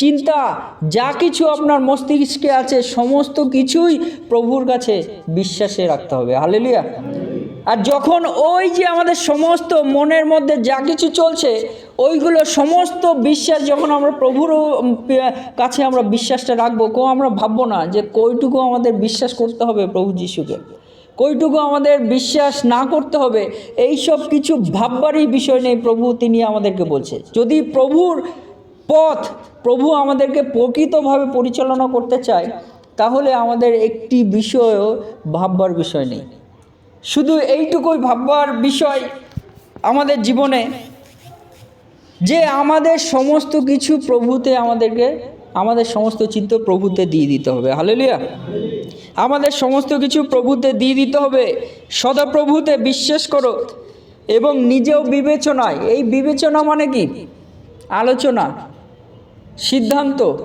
চিন্তা, যা কিছু আপনার মস্তিষ্কে আছে, সমস্ত কিছুই প্রভুর কাছে বিশ্বাসে রাখতে হবে। হালেলুয়া। আর যখন ওই যে আমাদের সমস্ত মনের মধ্যে যা কিছু চলছে, ওইগুলো সমস্ত বিশ্বাস যখন আমরা প্রভুর কাছে আমরা বিশ্বাসটা রাখব, কো আমরা ভাববো না যে কইটুকু আমাদের বিশ্বাস করতে হবে প্রভু যিশুকে। কইটুকু আমাদের বিশ্বাস না করতে হবে এই সব কিছু ভাববারই বিষয় নেই প্রভু তিনি আমাদেরকে বলছে। যদি প্রভুর পথ প্রভু আমাদেরকে প্রকৃতভাবে পরিচালনা করতে চায়, তাহলে আমাদের একটি বিষয়ও ভাববার বিষয় নেই। শুধু এইটুকুই ভাববার বিষয় আমাদের জীবনে, যে আমাদের সমস্ত কিছু প্রভুতে আমাদেরকে, আমাদের সমস্ত চিত্ত প্রভুতে দিয়ে দিতে হবে। হালেলুয়া। আমাদের সমস্ত কিছু প্রভুতে দিয়ে দিতে হবে। সদা প্রভুতে বিশ্বাস করো এবং নিজেও বিবেচনায়। এই বিবেচনা মানে কি? আলোচনা। সিদ্ধান্ত।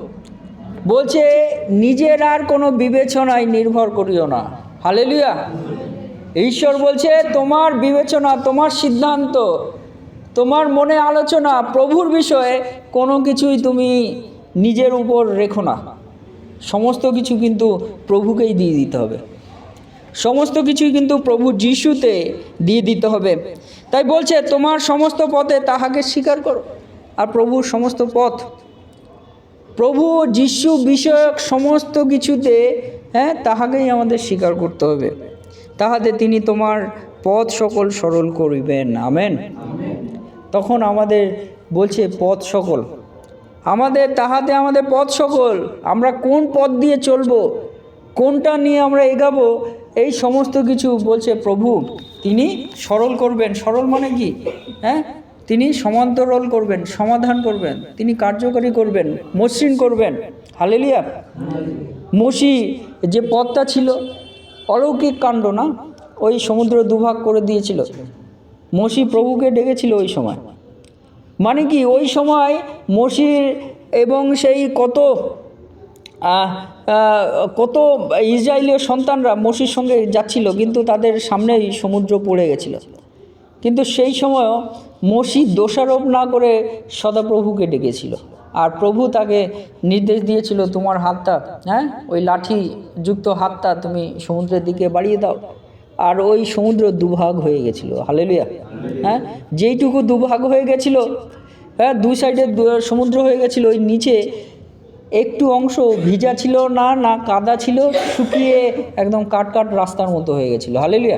বলছে, নিজের আর কোনো বিবেচনায় নির্ভর করিও না। হালেলুয়া। ঈশ্বর বলছে, তোমার বিবেচনা, তোমার সিদ্ধান্ত, তোমার মনে আলোচনা, প্রভুর বিষয়ে কোনো কিছুই তুমি নিজের উপর রেখো না। সমস্ত কিছু কিন্তু প্রভুকেই দিয়ে দিতে হবে। সমস্ত কিছুই কিন্তু প্রভু যিশুতে দিয়ে দিতে হবে। তাই বলছে, তোমার সমস্ত পথে তাহাকে স্বীকার করো, আর প্রভুর সমস্ত পথ প্রভু যিশু বিষয়ক সমস্ত কিছুতে হ্যাঁ তাহাকেই আমাদের স্বীকার করতে হবে। তাহাতে তিনি তোমার পথ সকল সরল করিবেন। আমেন। তখন আমাদের বলছে, পথ সকল। আমাদের, তাহাতে আমাদের পথ সকল। আমরা কোন পথ দিয়ে চলবো? কোনটা নিয়ে আমরা এগাবো? এই সমস্ত কিছু বলছে প্রভু। তিনি সরল করবেন। সরল মানে কি? হ্যাঁ তিনি সমান্তরল করবেন, সমাধান করবেন, তিনি কার্যকরী করবেন, মসৃণ করবেন। হালেলিয়া। মসি যে পথটা ছিল, অলৌকিক কাণ্ড না, ওই সমুদ্র দুভাগ করে দিয়েছিল। মসি প্রভুকে ডেকেছিল ওই সময়। মানে কি, ওই সময় মসির এবং সেই কত কত ইসরায়েলীয় সন্তানরা মসির সঙ্গে যাচ্ছিল, কিন্তু তাদের সামনেই সমুদ্র পড়ে গেছিল। কিন্তু সেই সময়ও মসি দোষারোপ না করে সদাপ্রভুকে ডেকেছিল। আর প্রভু তাকে নির্দেশ দিয়েছিল, তোমার হাতটা হ্যাঁ ওই লাঠি যুক্ত হাতটা তুমি সমুদ্রের দিকে বাড়িয়ে দাও। আর ওই সমুদ্র দুভাগ হয়ে গেছিল। হালেলুয়া। হ্যাঁ যেইটুকু দুভাগ হয়ে গেছিল হ্যাঁ দুই সাইডে দু- সমুদ্র হয়ে গেছিল, ওই নিচে একটু অংশ ভিজা ছিল না না কাদা ছিল, শুকিয়ে একদম কাট কাট রাস্তার মতো হয়ে গেছিল। হালেলুয়া।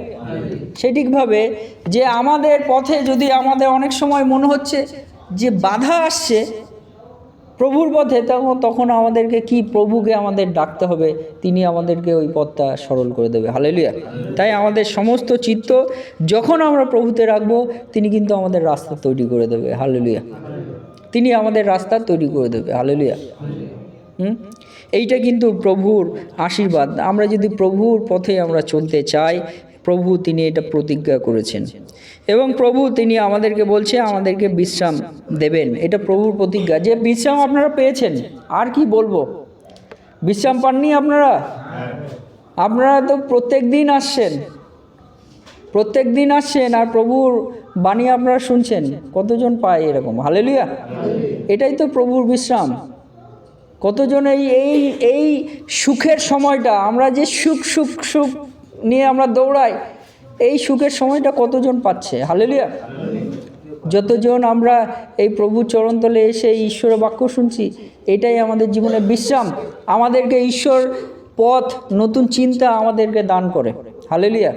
সেটিকভাবে যে আমাদের পথে যদি আমাদের অনেক সময় মনে হচ্ছে যে বাধা আসছে প্রভুর পথে তখন তখন আমাদেরকে কি প্রভুকে আমাদের ডাকতে হবে? তিনি আমাদেরকে ওই পথটা সরল করে দেবে। হালেলুয়া। তাই আমাদের সমস্ত চিত্ত যখন আমরা প্রভুতে রাখব, তিনি কিন্তু আমাদের রাস্তা তৈরি করে দেবে। হালেলুয়া। তিনি আমাদের রাস্তা তৈরি করে দেবে। হালেলুয়া। এইটা কিন্তু প্রভুর আশীর্বাদ। আমরা যদি প্রভুর পথে আমরা চলতে চাই, প্রভু তিনি এটা প্রতিজ্ঞা করেছেন। এবং প্রভু তিনি আমাদেরকে বলছে, আমাদেরকে বিশ্রাম দেবেন। এটা প্রভুর প্রতিজ্ঞা। যে বিশ্রাম আপনারা পেয়েছেন, আর কি বলব? বিশ্রাম পাননি আপনারা? আপনারা তো প্রত্যেক দিন আসছেন। প্রত্যেক দিন আসছেন আর প্রভুর বাণী আপনারা শুনছেন। কতজন পায় এরকম? হালেলুয়া! এটাই তো প্রভুর বিশ্রাম। কতজন এই এই এই সুখের সময়টা, আমরা যে সুখ সুখ সুখ নিয়ে আমরা দৌড়াই, এই সুখের সময়টা কতজন পাচ্ছে? হালেলিয়া যতজন আমরা এই প্রভু চরণতলে এসে ঈশ্বরের বাক্য শুনছি, এটাই আমাদের জীবনে বিশ্রাম। আমাদেরকে ঈশ্বর পথ, নতুন চিন্তা আমাদেরকে দান করে। হালেলিয়া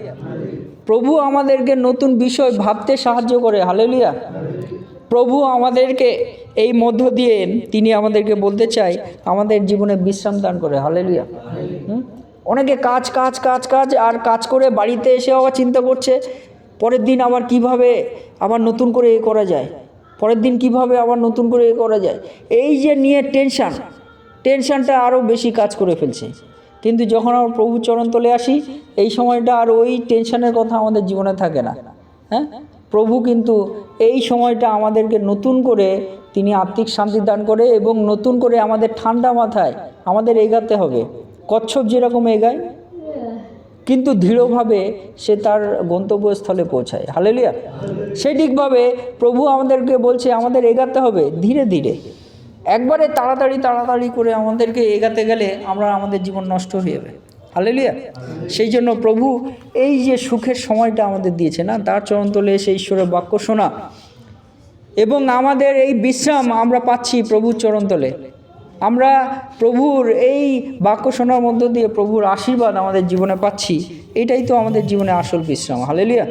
প্রভু আমাদেরকে নতুন বিষয় ভাবতে সাহায্য করে। হালেলুয়া প্রভু আমাদেরকে এই মধ্য দিয়ে তিনি আমাদেরকে বলতে চাই আমাদের জীবনে বিশ্রাম দান করে। হালেলুয়া হুম? অনেকে কাজ কাজ কাজ কাজ আর কাজ করে বাড়িতে এসে আবার চিন্তা করছে, পরের দিন আবার কীভাবে আবার নতুন করে এ করা যায়? পরের দিন কীভাবে আবার নতুন করে এ করা যায়? এই যে নিয়ে টেনশান টেনশানটা আরও বেশি কাজ করে ফেলছে। কিন্তু যখন আমরা প্রভু চরণতলে আসি, এই সময়টা আর ওই টেনশনের কথা আমাদের জীবনে থাকে না। হ্যাঁ? প্রভু কিন্তু এই সময়টা আমাদেরকে নতুন করে তিনি আত্মিক শান্তি দান করে এবং নতুন করে আমাদের ঠান্ডা মাথায় আমাদের এগাতে হবে। কচ্ছপ যেরকম এগায়, কিন্তু দৃঢ়ভাবে সে তার গন্তব্যস্থলে পৌঁছায়। হালেলিয়া। সেটিকভাবে প্রভু আমাদেরকে বলছে, আমাদের এগাতে হবে ধীরে ধীরে। একবারে তাড়াতাড়ি তাড়াতাড়ি করে আমাদেরকে এগাতে গেলে আমরা আমাদের জীবন নষ্ট হয়ে যাবে। হালেলুয়া। সেই জন্য প্রভু, এই যে সুখের সময়টা আমাদের দিয়েছে না, তার চরণতলে এসে ঈশ্বরের বাক্য শোনা। এবং আমাদের এই বিশ্রাম আমরা পাচ্ছি প্রভুর চরণতলে আমরা প্রভুর এই বাক্য শোনার মধ্য দিয়ে প্রভুর আশীর্বাদ আমাদের জীবনে পাচ্ছি। এটাই তো আমাদের জীবনে আসল বিশ্রাম। হালেলিয়া।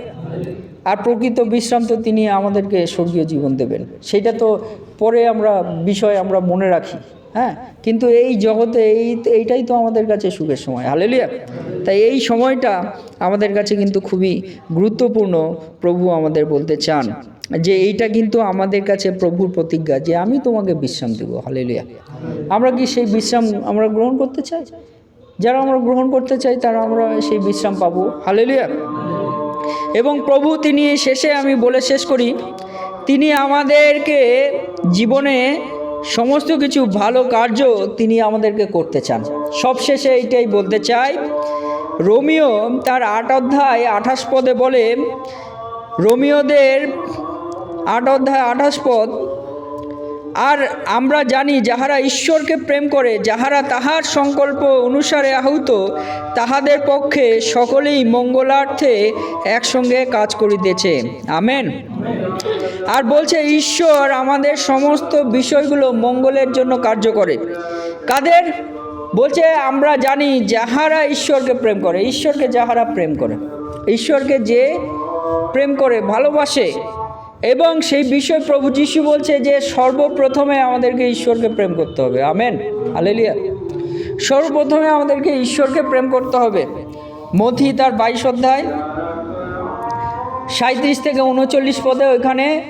আর প্রকৃত বিশ্রাম তো তিনি আমাদেরকে স্বর্গীয় জীবন দেবেন। সেটা তো পরে আমরা, বিষয় আমরা মনে রাখি। হ্যাঁ কিন্তু এই জগতে এই, এইটাই তো আমাদের কাছে সুখের সময়। হালেলিয়া তাই এই সময়টা আমাদের কাছে কিন্তু খুবই গুরুত্বপূর্ণ প্রভু আমাদের বলতে চান, যে এইটা কিন্তু আমাদের কাছে প্রভুর প্রতিজ্ঞা, যে আমি তোমাকে বিশ্রাম দেবো। হালেলিয়া আমরা কি সেই বিশ্রাম আমরা গ্রহণ করতে চাই? যারা আমরা গ্রহণ করতে চাই, তারা আমরা সেই বিশ্রাম পাবো। হালেলিয়া এবং প্রভু তিনি শেষে আমি বলে শেষ করি, তিনি আমাদেরকে জীবনে সমস্ত কিছু ভালো কার্য তিনি আমাদেরকে করতে চান। সবশেষে এইটাই বলতে চাই, রোমিও তার আট অধ্যায় আঠাশ পদে বলে, রোমিওদের আট অধ্যায় আঠাশ পদ আর আমরা জানি যাহারা ঈশ্বরকে প্রেম করে, যাহারা তাহার সংকল্প অনুসারে আহুত, তাহাদের পক্ষে সকলেই মঙ্গলার্থে একসঙ্গে কাজ করিতেছে। আমেন। আর বলছে, ঈশ্বর আমাদের সমস্ত বিষয়গুলো মঙ্গলের জন্য কার্য করে। কাদের? বলছে, আমরা জানি যাহারা ঈশ্বরকে প্রেম করে, ঈশ্বরকে যাহারা প্রেম করে, ঈশ্বরকে যে প্রেম করে, ভালোবাসে এবং সেই বিষয় প্রভু যিশু বলছে যে সর্বপ্রথমে আমাদেরকে ঈশ্বরকে প্রেম করতে হবে। আমেন। আলেলিয়া সর্বপ্রথমে আমাদেরকে ঈশ্বরকে প্রেম করতে হবে। মথি তার বাইশ অধ্যায় সাঁত্রিশ থেকে উনচল্লিশ পদে ওইখানে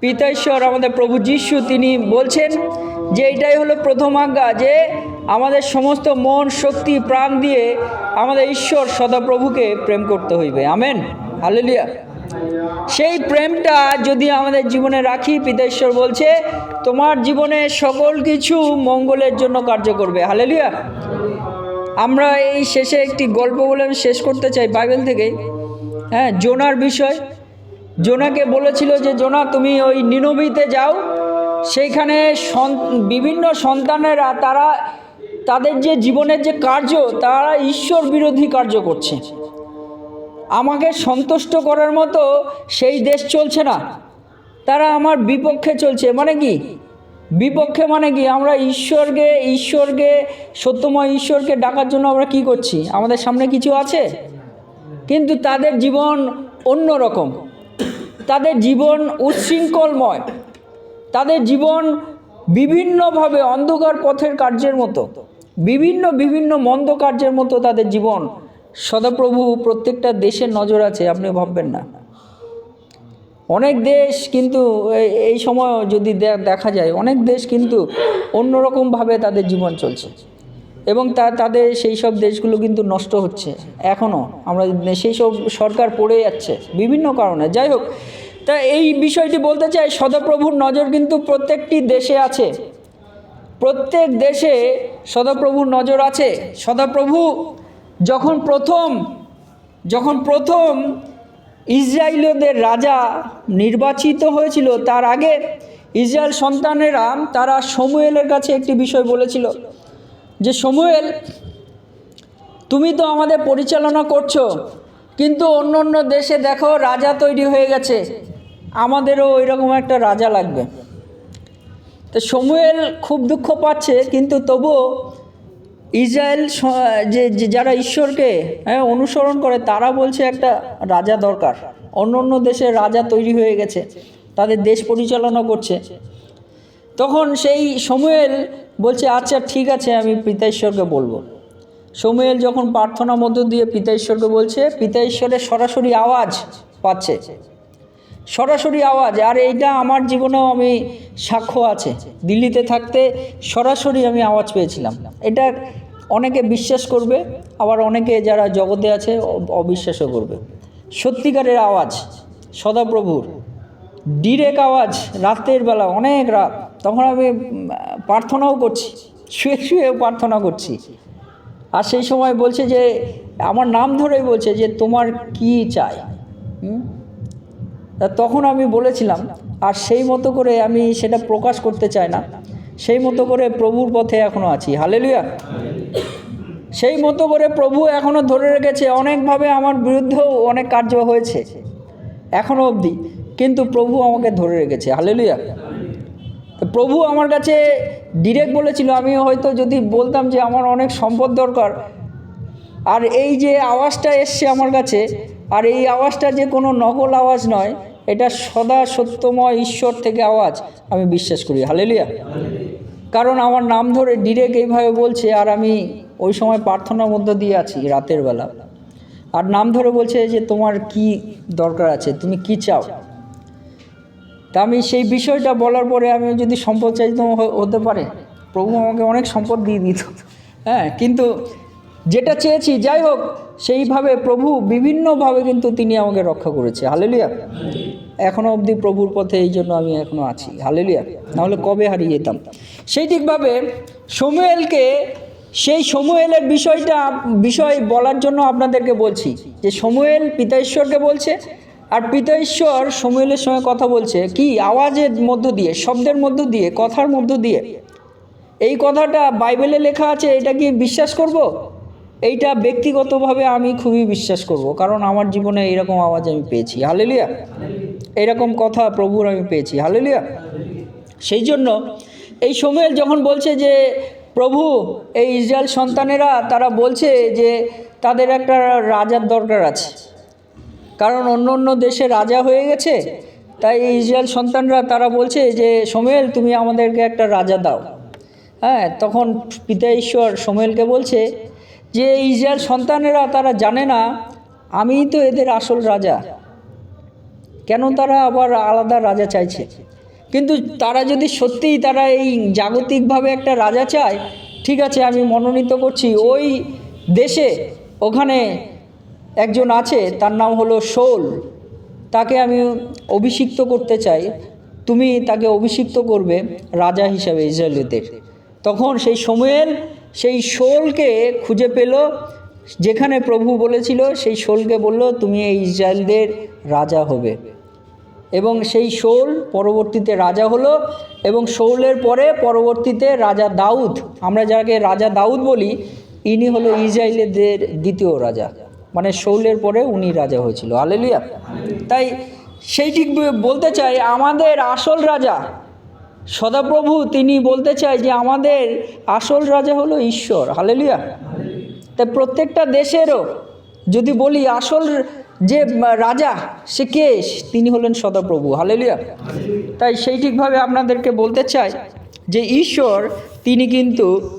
পিতা ঈশ্বর আমাদের প্রভু যিশু তিনি বলছেন যে এটাই হলো প্রথম আজ্ঞা যে আমাদের সমস্ত মন, শক্তি, প্রাণ দিয়ে আমাদের ঈশ্বর সদাপ্রভুকে প্রেম করতে হইবে। আমেন। হালেলিয়া। সেই প্রেমটা যদি আমাদের জীবনে রাখি পিতা ঈশ্বর বলছে, তোমার জীবনে সকল কিছু মঙ্গলের জন্য কার্য করবে। হালেলিয়া আমরা এই শেষে একটি গল্প বলে আমি শেষ করতে চাই বাইবেল থেকে হ্যাঁ জোনার বিষয়। জোনাকে বলেছিল যে, জোনা, তুমি ওই নিনবিতে যাও। সেইখানে বিভিন্ন সন্তানেরা, তারা, তাদের যে জীবনের যে কার্য, তারা ঈশ্বর বিরোধী কার্য করছে। আমাকে সন্তুষ্ট করার মতো সেই দেশ চলছে না। তারা আমার বিপক্ষে চলছে। মানে কি? বিপক্ষে মানে কি? আমরা ঈশ্বরকে ঈশ্বরকে, সত্যময় ঈশ্বরকে ডাকার জন্য আমরা কি করছি? আমাদের সামনে কিছু আছে? কিন্তু তাদের জীবন অন্য রকম। তাদের জীবন উচ্ছৃঙ্খলময়। তাদের জীবন বিভিন্নভাবে অন্ধকার পথের কার্যের মতো। বিভিন্ন বিভিন্ন মন্দ কার্যের মতো তাদের জীবন সদাপ্রভু প্রত্যেকটা দেশের নজর আছে আপনি ভাববেন না। অনেক দেশ কিন্তু এই- সময় যদি দেখা যায়, অনেক দেশ কিন্তু অন্যরকমভাবে তাদের জীবন চলছে। এবং তা, তাদের সেই সব দেশগুলো কিন্তু নষ্ট হচ্ছে এখনও আমরা সেই সব সরকার পড়ে যাচ্ছে, বিভিন্ন কারণে। যাই হোক, তা এই বিষয়টি বলতে চাই, সদাপ্রভুর নজর কিন্তু প্রত্যেকটি দেশে আছে। প্রত্যেক দেশে সদাপ্রভুর নজর আছে। সদাপ্রভু যখন প্রথম যখন প্রথম ইসরায়েলদের রাজা নির্বাচিত হয়েছিল, তার আগে ইসরায়েল সন্তানেরা তারা সমুয়েলের কাছে একটি বিষয় বলেছিল যে, সমুয়েল, তুমি তো আমাদের পরিচালনা করছ, কিন্তু অন্য অন্য দেশে দেখো রাজা তৈরি হয়ে গেছে, আমাদেরও ওই রকম একটা রাজা লাগবে। তো সমুয়েল খুব দুঃখ পাচ্ছে, কিন্তু তবুও ইসরায়েল যে যারা ঈশ্বরকে হ্যাঁ অনুসরণ করে, তারা বলছে একটা রাজা দরকার। অন্য অন্য দেশে রাজা তৈরি হয়ে গেছে, তাদের দেশ পরিচালনা করছে। তখন সেই সমুয়েল বলছে আচ্ছা ঠিক আছে, আমি পিতা ঈশ্বরকে বলব। সমুয়েল যখন প্রার্থনার মধ্য দিয়ে পিতা ঈশ্বরকে বলছে, পিতা ঈশ্বরের সরাসরি আওয়াজ পাচ্ছে। সরাসরি আওয়াজ, আর এইটা আমার জীবনেও আমি সাক্ষ্য আছে। দিল্লিতে থাকতে সরাসরি আমি আওয়াজ পেয়েছিলাম। এটা অনেকে বিশ্বাস করবে, আবার অনেকে যারা জগতে আছে অবিশ্বাসও করবে। সত্যিকারের আওয়াজ, সদাপ্রভুর। ডিরেক আওয়াজ, রাতের বেলা, অনেক রাত। তখন আমি প্রার্থনাও করছি, শুয়ে শুয়ে প্রার্থনা করছি। আর সেই সময় বলছে যে, আমার নাম ধরেই বলছে যে, তোমার কি চাই? তখন আমি বলেছিলাম, আর সেই মতো করে আমি সেটা প্রকাশ করতে চাই না। সেই মতো করে প্রভুর পথে এখনও আছি। হালেলুয়া। সেই মতো করে প্রভু এখনও ধরে রেখেছে, অনেকভাবে আমার বিরুদ্ধেও অনেক কার্য হয়েছে এখনও অবধি। কিন্তু প্রভু আমাকে ধরে রেখেছে। হালেলুয়া। প্রভু আমার কাছে ডিরেক্ট বলেছিল, আমি হয়তো যদি বলতাম যে আমার অনেক সম্পদ দরকার, আর এই যে আওয়াজটা এসছে আমার কাছে, আর এই আওয়াজটা যে কোনো নকল আওয়াজ নয়, এটা সদা সত্যময় ঈশ্বর থেকে আওয়াজ, আমি বিশ্বাস করি। হালেলুয়া। কারণ আমার নাম ধরে ডিরেক্ট এইভাবে বলছে আর আমি ওই সময় প্রার্থনার মধ্যে দিয়ে আছি রাতের বেলা। আর নাম ধরে বলছে যে তোমার কি দরকার আছে? তুমি কি চাও? তা আমি সেই বিষয়টা বলার পরে আমি যদি সম্পদ চাইতাম হতে পারে, প্রভু আমাকে অনেক সম্পদ দিয়ে দিত। হ্যাঁ কিন্তু যেটা চেয়েছি, যাই হোক, সেইভাবে প্রভু বিভিন্নভাবে কিন্তু তিনি আমাকে রক্ষা করেছে। হালেলুয়া এখনও অবধি প্রভুর পথে এই জন্য আমি এখনও আছি। হালেলুয়া নাহলে কবে হারিয়ে যেতাম? সেই ঠিকভাবে সমুয়েলকে, সেই সমুয়েলের বিষয়টা, বিষয় বলার জন্য আপনাদেরকে বলছি যে সমুয়েল পিতা ঈশ্বরকে বলছে আর পিতা ঈশ্বর সমুয়েলের সঙ্গে কথা বলছে কি? আওয়াজের মধ্য দিয়ে, শব্দের মধ্য দিয়ে, কথার মধ্য দিয়ে। এই কথাটা বাইবেলে লেখা আছে, এটা কি বিশ্বাস করব? এইটা ব্যক্তিগতভাবে আমি খুবই বিশ্বাস করব, কারণ আমার জীবনে এরকম আওয়াজ আমি পেয়েছি। হালেলিয়া এরকম কথা প্রভুর আমি পেয়েছি। হালেলিয়া। সেই জন্য এই সময়েল যখন বলছে যে, প্রভু, এই ইসরায়েল সন্তানেরা, তারা বলছে যে, তাদের একটা রাজার দরকার আছে। কারণ অন্য অন্য দেশে রাজা হয়ে গেছে। তাই ইসরায়েল সন্তানরা, তারা বলছে যে সোমেল তুমি আমাদেরকে একটা রাজা দাও। হ্যাঁ তখন পিতা ঈশ্বর সোমেলকে বলছে যে ইসরায়েল সন্তানেরা, তারা জানে না, আমিই তো এদের আসল রাজা। কেন তারা আবার আলাদা রাজা চাইছে? কিন্তু তারা যদি সত্যিই তারা এই জাগতিকভাবে একটা রাজা চায়, ঠিক আছে, আমি মনোনীত করছি, ওই দেশে ওখানে একজন আছে, তার নাম হলো শোল। তাকে আমি অভিষিক্ত করতে চাই। তুমি তাকে অভিষিক্ত করবে রাজা হিসাবে ইসরায়েলদের। তখন সেই সময়েল সেই শোলকে খুঁজে পেল, যেখানে প্রভু বলেছিল, সেই শোলকে বলল, তুমি এই ইসরায়েলদের রাজা হবে। এবং সেই শৌল পরবর্তীতে রাজা হলো এবং শৌলের পরে পরবর্তীতে রাজা দাউদ, আমরা যাকে রাজা দাউদ বলি, ইনি হলো ইসরায়েলদের দ্বিতীয় রাজা। মানে শৌলের পরে উনি রাজা হয়েছিল। আলেলিয়া তাই সেই ঠিক বলতে চাই, আমাদের আসল রাজা সদাপ্রভু, তিনি বলতে চাই যে আমাদের আসল রাজা হলো ঈশ্বর। হালেলুয়া। তাই প্রত্যেকটা দেশেরও যদি বলি, আসল যে রাজা, সে কে? তিনি হলেন সদাপ্রভু। হালেলুয়া। তাই সেই ঠিকভাবে আপনাদেরকে বলতে চাই যে, ঈশ্বর, তিনি কিন্তু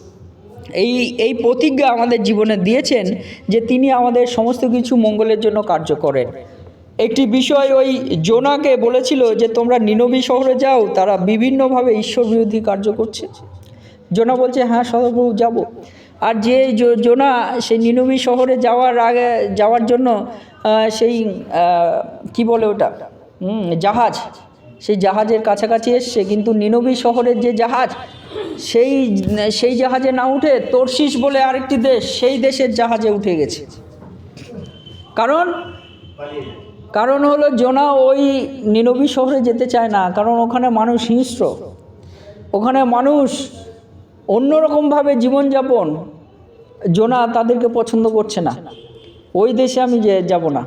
এই এই প্রতিজ্ঞা আমাদের জীবনে দিয়েছেন যে, তিনি আমাদের সমস্ত কিছু মঙ্গলের জন্য কার্য করেন। একটি বিষয় ওই জোনাকে বলেছিল যে, তোমরা নিনবী শহরে যাও, তারা বিভিন্নভাবে ঈশ্বর বিরোধী কার্য করছে। জোনা বলছে হ্যাঁ সদাপ্রভু, যাব। আর যে জোনা, সেই নিনবী শহরে যাওয়ার আগে, যাওয়ার জন্য সেই কি বলে ওটা? জাহাজ। সেই জাহাজের কাছাকাছি এসছে, কিন্তু নিনবি শহরের যে জাহাজ, সেই সেই জাহাজে না উঠে তর্শিস বলে আরেকটি দেশ, সেই দেশের জাহাজে উঠে গেছে। কারণ কারণ হলো জোনা ওই নিনবি শহরে যেতে চায় না, কারণ ওখানে মানুষ হিংস্র। ওখানে মানুষ অন্যরকমভাবে জীবনযাপন জোনা তাদেরকে পছন্দ করছে না। ওই দেশে আমি যে যাব না।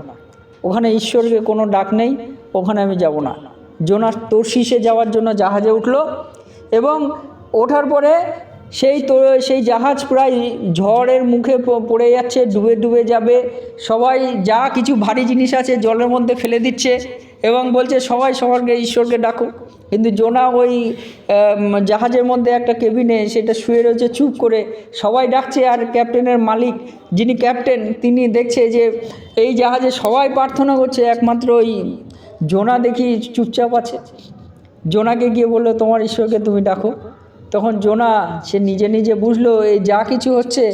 ওখানে ঈশ্বরকে কোনো ডাক নেই, ওখানে আমি যাব না। জোনা তর্শিসে যাওয়ার জন্য জাহাজে উঠল এবং ওঠার পরে সেই তো, সেই জাহাজ প্রায় ঝড়ের মুখে পড়ে যাচ্ছে, ডুবে ডুবে যাবে। সবাই যা কিছু ভারী জিনিস আছে জলের মধ্যে ফেলে দিচ্ছে। এবং বলছে, সবাই সবারকে, ঈশ্বরকে ডাকো। কিন্তু জোনা ওই জাহাজের মধ্যে একটা কেবিনে সেটা শুয়ে রয়েছে, চুপ করে। সবাই ডাকছে, আর ক্যাপ্টেনের মালিক, যিনি ক্যাপ্টেন, তিনি দেখছে যে এই জাহাজে সবাই প্রার্থনা করছে, একমাত্র ওই জোনা দেখি চুপচাপ আছে। জোনাকে গিয়ে বলল, তোমার ঈশ্বরকে তুমি ডাকো। তখন জোনা, সে নিজে নিজে বুঝলো এই যা কিছু হচ্ছে,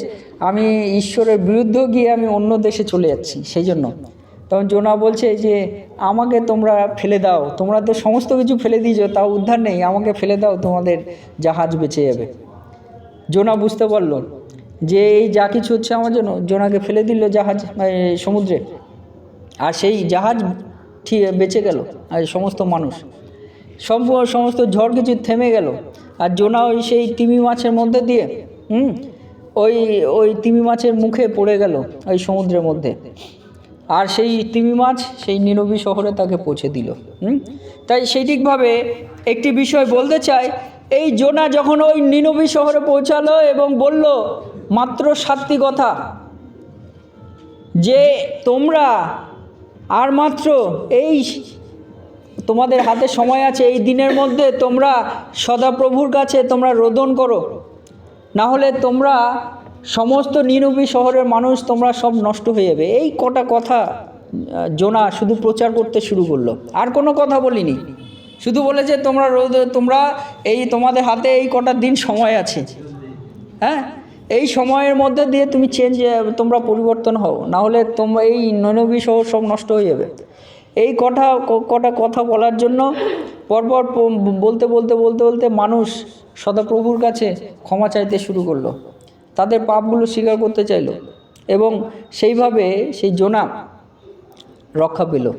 আমি ঈশ্বরের বিরুদ্ধে গিয়ে আমি অন্য দেশে চলে যাচ্ছি, সেই জন্য। তখন জোনা বলছে যে, আমাকে তোমরা ফেলে দাও, তোমরা তো সমস্ত কিছু ফেলে দিয়েছ, তাও উদ্ধার নেই, আমাকে ফেলে দাও, তোমাদের জাহাজ বেঁচে যাবে। জোনা বুঝতে পারল যে, এই যা কিছু হচ্ছে আমার জন্য, জোনাকে ফেলে দিল জাহাজ সমুদ্রে। আর সেই জাহাজ ঠিক বেঁচে গেল, আর সমস্ত মানুষ। সব সমস্ত ঝড় কিছু থেমে গেল, আর জোনা ওই সেই তিমি মাছের মধ্যে দিয়ে, হুম, ওই ওই তিমি মাছের মুখে পড়ে গেল, ওই সমুদ্রের মধ্যে। আর সেই তিমি মাছ সেই নিনবী শহরে তাকে পৌঁছে দিল তাই সেইটিকভাবে একটি বিষয় বলতে চাই, এই জোনা যখন ওই নিনবী শহরে পৌঁছালো এবং বলল, মাত্র সাতটি কথা, যে তোমরা আর মাত্র এই তোমাদের হাতে সময় আছে, এই দিনের মধ্যে তোমরা সদাপ্রভুর কাছে তোমরা রোদন করো। না হলে তোমরা সমস্ত নিরবী শহরের মানুষ তোমরা সব নষ্ট হয়ে যাবে। এই কটা কথা জোনা শুধু প্রচার করতে শুরু করল। আর কোনো কথা বলিনি। শুধু বলেছে তোমরা রোদ, তোমরা এই তোমাদের হাতে এই কটা দিন সময় আছে। হ্যাঁ? এই সময়ের মধ্যে দিয়ে তুমি চেঞ্জ তোমরা পরিবর্তন হও। না হলে তোমরা এই নৈনবী শহর সব নষ্ট হয়ে যাবে। এই কটা কটা কথা বলার জন্য পরপর বলতে বলতে বলতে বলতে মানুষ সদাপ্রভুর কাছে ক্ষমা চাইতে শুরু করল। তাদের পাপগুলো স্বীকার করতে চাইলো এবং সেইভাবে সেই জোনা রক্ষা পেল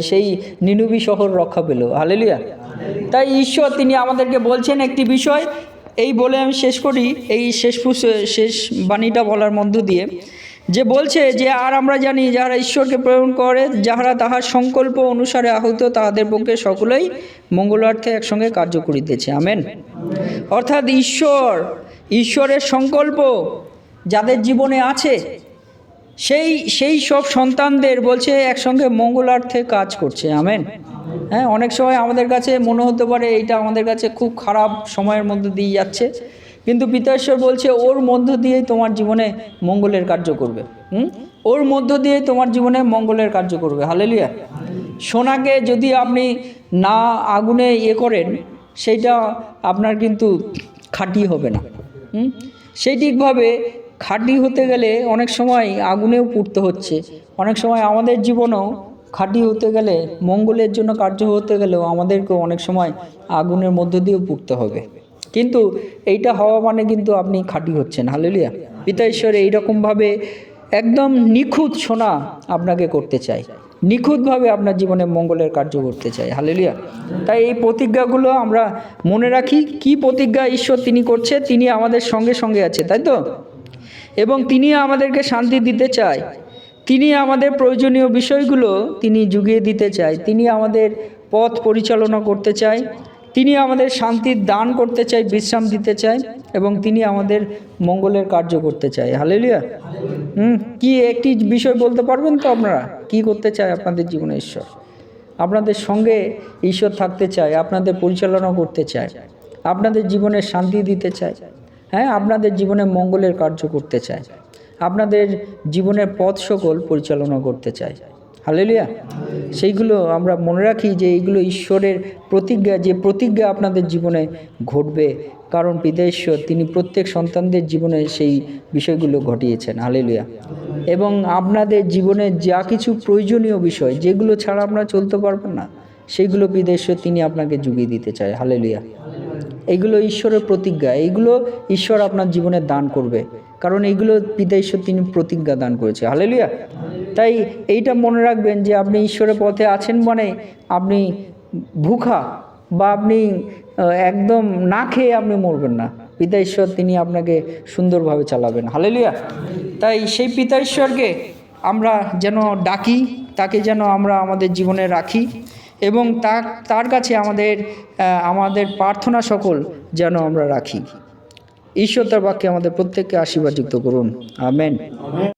সেই নিনুবি শহর রক্ষা পেল। হালেলুয়া। তাই ঈশ্বর তিনি আমাদেরকে বলছেন একটি বিষয়, এই বলে আমি শেষ করি, এই শেষ শেষ বাণীটা বলার মধ্য দিয়ে, যে বলছে যে, আর আমরা জানি যারা ঈশ্বরকে প্রেরণ করে, যাহারা তাহার সংকল্প অনুসারে আহত, তাহাদের পক্ষে সকলেই মঙ্গলার্থে একসঙ্গে কার্য করিতেছে। আমেন। অর্থাৎ ঈশ্বর ঈশ্বরের সংকল্প যাদের জীবনে আছে, সেই সেই সব সন্তানদের বলছে একসঙ্গে মঙ্গলার্থে কাজ করছে, আমেন। হ্যাঁ অনেক সময় আমাদের কাছে মনে হতে পারে এইটা আমাদের কাছে খুব খারাপ সময়ের মধ্যে দিয়ে যাচ্ছে, কিন্তু পিতাশ্বর বলছে ওর মধ্য দিয়েই তোমার জীবনে মঙ্গলের কার্য করবে, হুম? ওর মধ্য দিয়ে তোমার জীবনে মঙ্গলের কার্য করবে, হালেলিয়া। সোনাকে যদি আপনি না আগুনে ইয়ে করেন, সেইটা আপনার কিন্তু খাঁটি হবে না। সেই ঠিকভাবে খাঁটি হতে গেলে অনেক সময় আগুনেও পুড়তে হচ্ছে। অনেক সময় আমাদের জীবনেও খাঁটি হতে গেলে, মঙ্গলের জন্য কার্য হতে গেলেও আমাদেরকেও অনেক সময় আগুনের মধ্য দিয়েও পুড়তে হবে। কিন্তু এইটা হওয়া মানে কিন্তু আপনি খাঁটি হচ্ছেন, হালেলিয়া। পিতা ঈশ্বর এইরকমভাবে একদম নিখুঁত সোনা আপনাকে করতে চাই নিখুঁতভাবে আপনার জীবনে মঙ্গলের কার্য করতে চাই। হালেলিয়া তাই এই প্রতিজ্ঞাগুলো আমরা মনে রাখি, কি প্রতিজ্ঞা ঈশ্বর তিনি করছে, তিনি আমাদের সঙ্গে সঙ্গে আছে, তাই তো? এবং তিনি আমাদেরকে শান্তি দিতে চায়। তিনি আমাদের প্রয়োজনীয় বিষয়গুলো তিনি যুগিয়ে দিতে চায়। তিনি আমাদের পথ পরিচালনা করতে চায়। তিনি আমাদের শান্তির দান করতে চাই, বিশ্রাম দিতে চাই এবং তিনি আমাদের মঙ্গলের কার্য করতে চাই। হালেলিয়া হুম, কি একটি বিষয় বলতে পারবেন তো আপনারা? কি করতে চায় আপনাদের জীবনে ঈশ্বর? আপনাদের সঙ্গে ঈশ্বর থাকতে চায়, আপনাদের পরিচালনা করতে চায়, আপনাদের জীবনে শান্তি দিতে চায় হ্যাঁ আপনাদের জীবনে মঙ্গলের কার্য করতে চায়, আপনাদের জীবনের পথ সকল পরিচালনা করতে চায়। হালেলিয়া সেইগুলো আমরা মনে রাখি যে এইগুলো ঈশ্বরের প্রতিজ্ঞা, যে প্রতিজ্ঞা আপনাদের জীবনে ঘটবে। কারণ পিতাঈশ্বর তিনি প্রত্যেক সন্তানদের জীবনে সেই বিষয়গুলো ঘটিয়েছেন। হালেলুয়া এবং আপনাদের জীবনে যা কিছু প্রয়োজনীয় বিষয়, যেগুলো ছাড়া আমরা চলতে পারবেন না, সেইগুলো পিতাঈশ্বর তিনি আপনাকে যুগিয়ে দিতে চায়। হালেলুয়া এইগুলো ঈশ্বরের প্রতিজ্ঞা, এইগুলো ঈশ্বর আপনার জীবনে দান করবে। কারণ এইগুলো পিতা ঈশ্বর তিনি প্রতিজ্ঞা দান করেছে। হালেলুয়া। তাই এইটা মনে রাখবেন যে আপনি ঈশ্বরের পথে আছেন মানে আপনি ভুখা বা আপনি একদম না খেয়ে আপনি মরবেন না। পিতা ঈশ্বর তিনি আপনাকে সুন্দরভাবে চালাবেন। হালেলুয়া। তাই সেই পিতা ঈশ্বরকে আমরা যেন ডাকি, তাকে যেন আমরা আমাদের জীবনে রাখি এবং তার তার কাছে আমাদের আমাদের প্রার্থনা সকল যেন আমরা রাখি। ঈশ্বর তার বাক্যে আমাদের প্রত্যেককে আশীর্বাদ যুক্ত করুন। আমেন।